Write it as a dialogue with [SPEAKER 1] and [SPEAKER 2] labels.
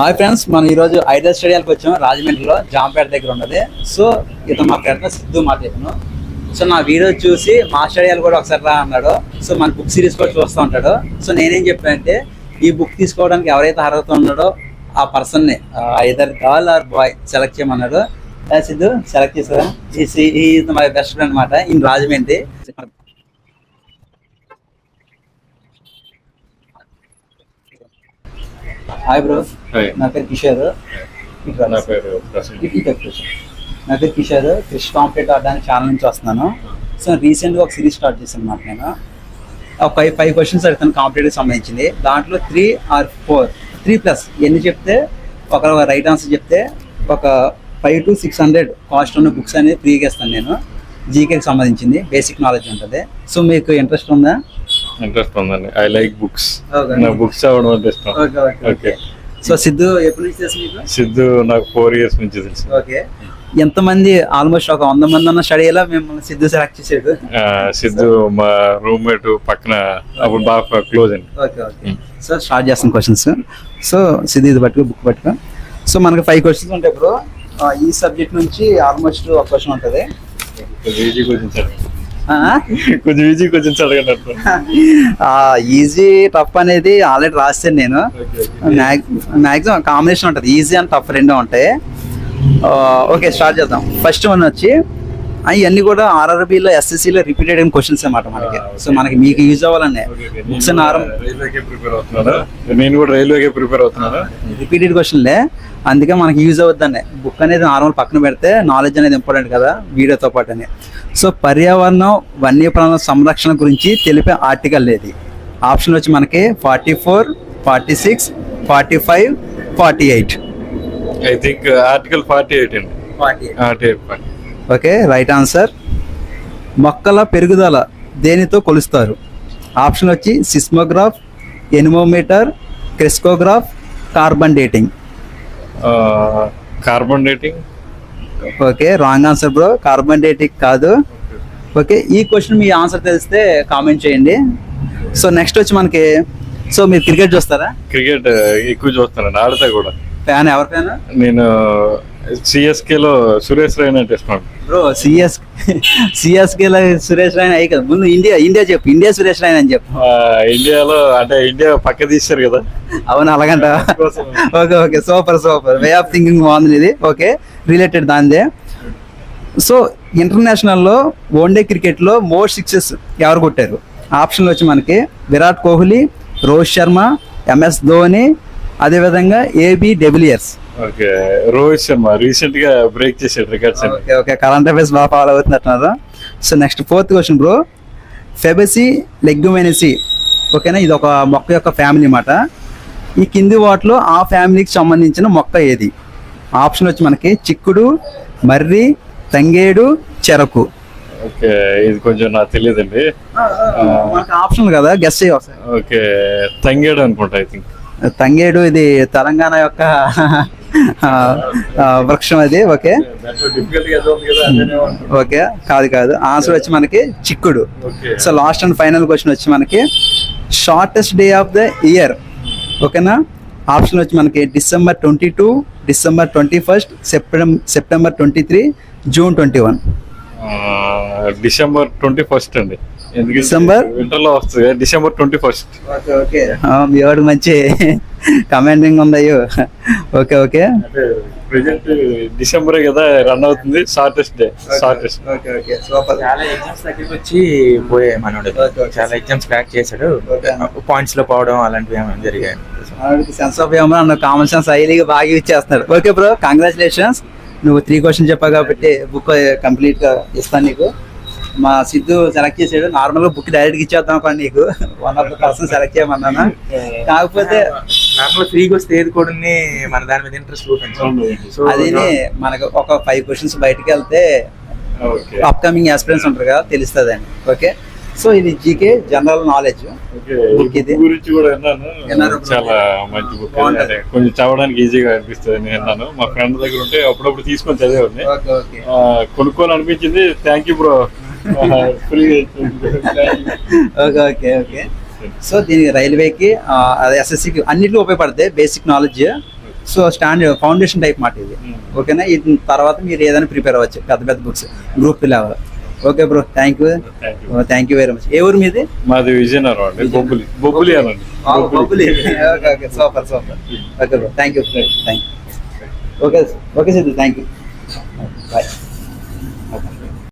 [SPEAKER 1] Hi friends మనం ఈరోజు idea స్టేడియాలకు వచ్చాము రాజమండ్రిలో జాంపేట దగ్గర ఉన్నది. సో ఇతను మా ఫ్రెండ్ సిద్ధు మాట్లాడుతున్నాను సో నా వీడియో చూసి మా స్టేడియాలు కూడా ఒకసారి రా అన్నాడు. సో మన బుక్ సిరీస్ కూడా చూస్తూ ఉంటాడు. సో నేనేం చెప్పానంటే ఈ బుక్ తీసుకోవడానికి ఎవరైతే అర్హత ఉన్నాడో ఆ పర్సన్ని either girl or boy select చేయమన్నాడు. సిద్ధు సెలెక్ట్ చేశారా ఈజ్ మై బెస్ట్ ఫ్రెండ్ అనమాట ఇన్ రాజమండ్రి. Hi bro. నా పేరు కిషోర్.
[SPEAKER 2] పేరు.
[SPEAKER 1] నా పేరు కిషోర్. క్రిష్ కాంప్లీట్ ఆడడానికి ఛానల్ నుంచి వస్తున్నాను. సో రీసెంట్గా ఒక సిరీస్ స్టార్ట్ చేశాను అనమాట నేను. ఒక ఫైవ్ ఫైవ్ క్వశ్చన్స్ అడుగుతాను కాంపిటేటివ్ సంబంధించింది. దాంట్లో three or four three plus ఎన్ని చెప్తే ఒక రైట్ ఆన్సర్ చెప్తే ఒక five two six hundred cost ఉన్న బుక్స్ అనేది ఫ్రీగా ఇస్తాను నేను. జీకేకి సంబంధించింది. బేసిక్ నాలెడ్జ్ ఉంటుంది. సో మీకు ఇంట్రెస్ట్ ఉందా?
[SPEAKER 2] ఇంట్రెస్ట్ ఉందండి ఐ లైక్ బుక్స్. నాకు బుక్స్ చదవడం అంటే ఇష్టం.
[SPEAKER 1] ఓకే సో సిద్ధు ఎప్పటి నుంచి తెలుసు మీకు?
[SPEAKER 2] సిద్ధు నాకు ఫోర్ ఇయర్స్ నుంచి తెలుసు.
[SPEAKER 1] ఓకే. ఎంతమంది ఆల్మోస్ట్ ఒక వంద మంది ఉన్న స్టడీలో మిమ్మల్ని సిద్ధు సెలెక్ట్ చేసాడు?
[SPEAKER 2] సిద్ధు మా రూమ్మేట్ పక్కన అప్పుడు బాగా క్లోజ్ అండి.
[SPEAKER 1] Okay okay. సో స్టార్ట్ చేస్తాను క్వశ్చన్స్ సో సిద్ధు ఇది పట్టుకో బుక్ పట్టుకో. సో మనకి ఫైవ్ క్వశ్చన్స్ ఉంటాయి బ్రో. ఈ సబ్జెక్ట్ నుంచి ఆల్మోస్ట్ ఒక క్వశ్చన్ ఉంటుంది.
[SPEAKER 2] ఈజీ క్వశ్చన్స్ కొంచెం ఈజీ అట్లా
[SPEAKER 1] ఈజీ టఫ్ అనేది ఆల్రెడీ రాస్తాను నేను. మ్యాక్సిమం కాంబినేషన్ ఉంటుంది. ఈజీ అండ్ టఫ్ రెండూ ఉంటాయి. ఓకే స్టార్ట్ చేద్దాం. ఫస్ట్ వన్ వచ్చి ఇవన్నీ కూడా ఆర్ఆర్బిలో ఎస్ఎస్సిలో రిపీటెడ్ అయిన క్వశ్చన్స్ అన్నమాట మనకి. సో మనకి మీకు యూజ్ అవ్వాలనే. బుక్స్
[SPEAKER 2] నేను కూడా రైల్వేకే ప్రిపేర్ అవుతున్నాను?
[SPEAKER 1] రిపీటెడ్ క్వశ్చన్లే అందుకే మనకి యూజ్ అవుద్దనే బుక్ అనేది నార్మల్ పక్కన పెడితే నాలెడ్జ్ అనేది ఇంపార్టెంట్ కదా వీడియోతో పాటు అని. సో పర్యావరణం వన్యప్రాణుల సంరక్షణ గురించి తెలిపే ఆర్టికల్ ఏది ఆప్షన్ వచ్చి మనకి forty four forty six forty five forty eight.
[SPEAKER 2] I think article forty eight అండి.
[SPEAKER 1] Okay right answer. మొక్కల పెరుగుదల దేనితో కొలుస్తారు? ఆప్షన్ వచ్చి seismograph anemometer crescograph carbon dating.
[SPEAKER 2] Carbon dating?
[SPEAKER 1] Okay wrong answer bro carbon dating కాదు. Okay ఈ question మీ answer తెలిస్తే కామెంట్ చేయండి. సో నెక్స్ట్ వచ్చి మనకి సో మీరు క్రికెట్ చూస్తారా?
[SPEAKER 2] క్రికెట్ ఎక్కువ చూస్తానండి. ఆడతా కూడా.
[SPEAKER 1] ఫ్యాన్ ఎవరి ఫ్యాన్
[SPEAKER 2] నేను సిఎస్కే లో సురేష్ రైనా అంటే ఇష్టం
[SPEAKER 1] bro CS CSK Suresh Raina అయ్యి కదా. ముందు ఇండియా ఇండియా చెప్పు. ఇండియా సురేష్ రైనా అని చెప్పు.
[SPEAKER 2] ఇండియాలో అంటే ఇండియా పక్క తీశారు కదా.
[SPEAKER 1] అవును అలాగంట okay okay. Super super way of thinking బాగుంది ఇది. ఓకే రిలేటెడ్ దానిదే. సో ఇంటర్నేషనల్లో వన్డే క్రికెట్లో మోస్ట్ సిక్సెస్ ఎవరు కొట్టారు? ఆప్షన్లు వచ్చి మనకి విరాట్ కోహ్లీ రోహిత్ శర్మ ఎంఎస్ ధోని అదేవిధంగా AB de Villiers
[SPEAKER 2] okay Rohit Sharma రీసెంట్గా బ్రేక్ చేశాడు records
[SPEAKER 1] okay okay current affairs బాగా follow అవుతున్నట్టున్నారు. So next fourth question bro Fabaceae Leguminosae ఓకేనా ఇది ఒక మొక్క యొక్క ఫ్యామిలీ అన్నమాట ఈ కింది వాటిలో ఆ ఫ్యామిలీకి సంబంధించిన మొక్క ఏది? ఆప్షన్ వచ్చి మనకి చిక్కుడు మర్రి తంగేడు చెరకు.
[SPEAKER 2] ఓకే ఇది కొంచెం నాకు తెలియదండి
[SPEAKER 1] ఆప్షన్ కదా గెస్
[SPEAKER 2] ఓకే తంగేడు అనుకుంటా ఐ థింక్
[SPEAKER 1] తంగేడు ఇది తెలంగాణ యొక్క వృక్షం అది ఓకే. ఓకే కాదు కాదు. ఆన్సర్ వచ్చి మనకి చిక్కుడు. So last and final question వచ్చి మనకి shortest day of the year ఓకేనా? ఆప్షన్ వచ్చి మనకి December twenty two December twenty first September September twenty three June twenty one.
[SPEAKER 2] December twenty first అండి. ఎందుకంటే
[SPEAKER 1] December?
[SPEAKER 2] వింటర్లో వస్తుంది December twenty first.
[SPEAKER 1] Okay okay. మీ వాడు మంచి కమాండింగ్ ఉందయ్యో. Okay okay.
[SPEAKER 2] అంటే ప్రెసెంట్ డిసెంబర్ కదా రన్ అవుతుంది shortest day shortest
[SPEAKER 1] okay okay. Super
[SPEAKER 3] చాలా ఎగ్జామ్స్ దగ్గరికి వచ్చి పోయే మనోడు. చాలా ఎగ్జామ్స్ క్రాక్ చేశాడు. పాయింట్స్లో పోవడం అలాంటివి ఏమైనా జరిగాయి?
[SPEAKER 1] సెన్స్ ఆఫ్ హ్యూమర్ అన్న కామన్ సెన్స్ హైలీగా బాగా ఇచ్చేస్తున్నాడు ఓకే బ్రో కంగ్రాచులేషన్స్ నువ్వు త్రీ క్వశ్చన్ చెప్పావు కాబట్టి బుక్ కంప్లీట్గా ఇస్తాను నీకు. మా సిద్ధు సెలెక్ట్ చేసాడు. నార్మల్గా బుక్ డైరెక్ట్ ఇచ్చేద్దాం అనుకోండి నీకు. One of the person select చేయమన్నాను? కాకపోతే
[SPEAKER 3] నార్మల్ ఫ్రీగా వస్తే ఏది కూడా మన దాని మీద ఇంట్రెస్ట్
[SPEAKER 1] అది మనకు ఒక ఫైవ్ క్వశ్చన్స్ బయటకు వెళ్తే
[SPEAKER 2] ఓకే
[SPEAKER 1] అప్కమింగ్ ఎక్స్పీరియన్స్ ఉంటారు కదా తెలుస్తుంది అని ఓకే సో ఇది జీకే జనరల్ నాలెడ్జ్.
[SPEAKER 2] ఈ
[SPEAKER 1] ఇది.
[SPEAKER 2] గురించి కూడా విన్నాను. చాలా మంచి బుక్. కొంచెం చదవడానికి ఈజీగా అనిపిస్తుంది నేను విన్నాను. మా ఫ్రెండ్ దగ్గర ఉంటే అప్పుడప్పుడు తీసుకొని చదివేవాడిని. కొనుక్కోవాలి అనిపించింది. Thank you bro
[SPEAKER 1] okay okay okay. So దీనికి రైల్వేకి ఎస్ఎస్సికి అన్నిటికీ ఉపయోగపడతాయి basic knowledge so stand foundation type మాట ఇది.
[SPEAKER 2] Hmm.
[SPEAKER 1] ఓకేనా? ఇది తర్వాత మీరు ఏదైనా ప్రిపేర్ అవ్వచ్చు పెద్ద పెద్ద books group level okay bro thank you. Thank you very much ఏ ఊరు మీది?
[SPEAKER 2] మాది విజయనగరం అండి. బొబ్బులి. బొబ్బులి అనండి.
[SPEAKER 1] Bobbili. Okay okay super super okay bro thank you thank you okay okay Siddhu thank you bye